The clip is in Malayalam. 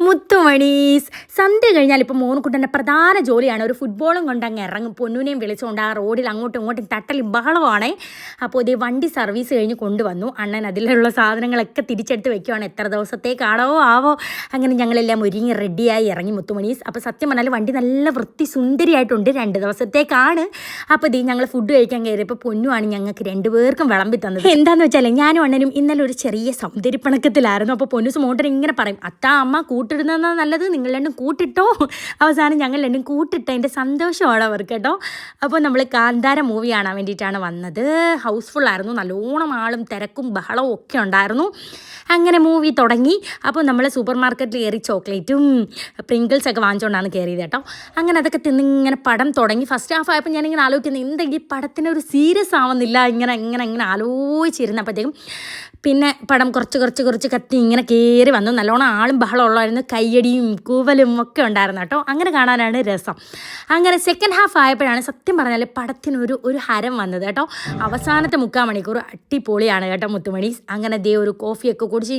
Вот മുത്തുമണീസ് സന്ധ്യ കഴിഞ്ഞാൽ ഇപ്പോൾ മോനുകുട്ടന്റെ പ്രധാന ജോലിയാണ് ഒരു ഫുട്ബോളും കൊണ്ട് അങ്ങ് ഇറങ്ങും. പൊന്നുനെയും വിളിച്ചുകൊണ്ട് ആ റോഡിൽ അങ്ങോട്ടും ഇങ്ങോട്ടും തട്ടലി ബഹളമാണ് അപ്പോൾ ഇതേ വണ്ടി സർവീസ് കഴിഞ്ഞ് കൊണ്ടുവന്നു. അണ്ണൻ അതിലുള്ള സാധനങ്ങളൊക്കെ തിരിച്ചെടുത്ത് വെക്കുവാണ്. എത്ര ദിവസത്തേക്കാണോ ആവോ? അങ്ങനെ ഞങ്ങളെല്ലാം ഒരുങ്ങി റെഡിയായി ഇറങ്ങി മുത്തു മണീസ് അപ്പോൾ സത്യം പറഞ്ഞാൽ വണ്ടി നല്ല വൃത്തി സുന്ദരിയായിട്ടുണ്ട് രണ്ട് ദിവസത്തേക്കാണ്. അപ്പോൾ ഇതേ ഞങ്ങൾ ഫുഡ് കഴിക്കാൻ കയറിയപ്പോൾ പൊന്നുമാണ് ഞങ്ങൾക്ക് രണ്ടുപേർക്കും വിളമ്പി തന്നത്. എന്താണെന്ന് വെച്ചാൽ ഞാനും അണ്ണനും ഇന്നലെ ഒരു ചെറിയ സൗന്ദര്യപ്പണക്കത്തിലായിരുന്നു. അപ്പോൾ പൊന്നുസ് മോട്ടർ ഇങ്ങനെ പറയും അത്ത അമ്മ കൂട്ടിടുന്നതാണ് നല്ലത് നിങ്ങൾ രണ്ടും കൂട്ടിട്ടോ. അവസാനം ഞങ്ങൾ രണ്ടും കൂട്ടിട്ടതിന്റെ സന്തോഷമാണ് അവർക്ക് കേട്ടോ. അപ്പോൾ നമ്മൾ കാന്താര മൂവി കാണാൻ വേണ്ടിയിട്ടാണ് വന്നത്. ഹൗസ്ഫുൾ ആയിരുന്നു. നല്ലോണം ആളും തിരക്കും ബഹളവും ഒക്കെ ഉണ്ടായിരുന്നു. അങ്ങനെ മൂവി തുടങ്ങി. അപ്പോൾ നമ്മൾ സൂപ്പർ മാർക്കറ്റിൽ കയറി ചോക്ലേറ്റും പ്രിങ്കിൾസ് ഒക്കെ വാങ്ങിച്ചുകൊണ്ടാണ് കയറിയത് കേട്ടോ. അങ്ങനെ അതൊക്കെ തിന്ന് ഇങ്ങനെ പടം തുടങ്ങി. ഫസ്റ്റ് ഹാഫ് ആയപ്പോൾ ഞാനിങ്ങനെ ആലോചിക്കുന്നത് എന്തെങ്കിലും പടത്തിന് ഒരു സീരിയസ് ആവുന്നില്ല. ഇങ്ങനെ ഇങ്ങനെ ഇങ്ങനെ ആലോചിച്ചിരുന്നപ്പോഴത്തേക്കും പിന്നെ പടം കുറച്ച് കുറച്ച് കുറച്ച് കത്തി ഇങ്ങനെ കയറി വന്നു. നല്ലോണം ആളും ബഹളം ഉള്ളായിരുന്നു. കയ്യടിയും കൂവലും ഒക്കെ ഉണ്ടായിരുന്നു കേട്ടോ. അങ്ങനെ കാണാനാണ് രസം. അങ്ങനെ സെക്കൻഡ് ഹാഫ് ആയപ്പോഴാണ് സത്യം പറഞ്ഞാൽ പടത്തിനൊരു ഒരു ഹരം വന്നത് കേട്ടോ. അവസാനത്തെ മുക്കാൽ മണിക്കൂർ അടിപൊളിയാണ് കേട്ടോ മുത്തുമണി. അങ്ങനെ ദേ ഒരു കോഫിയൊക്കെ കുടിച്ച്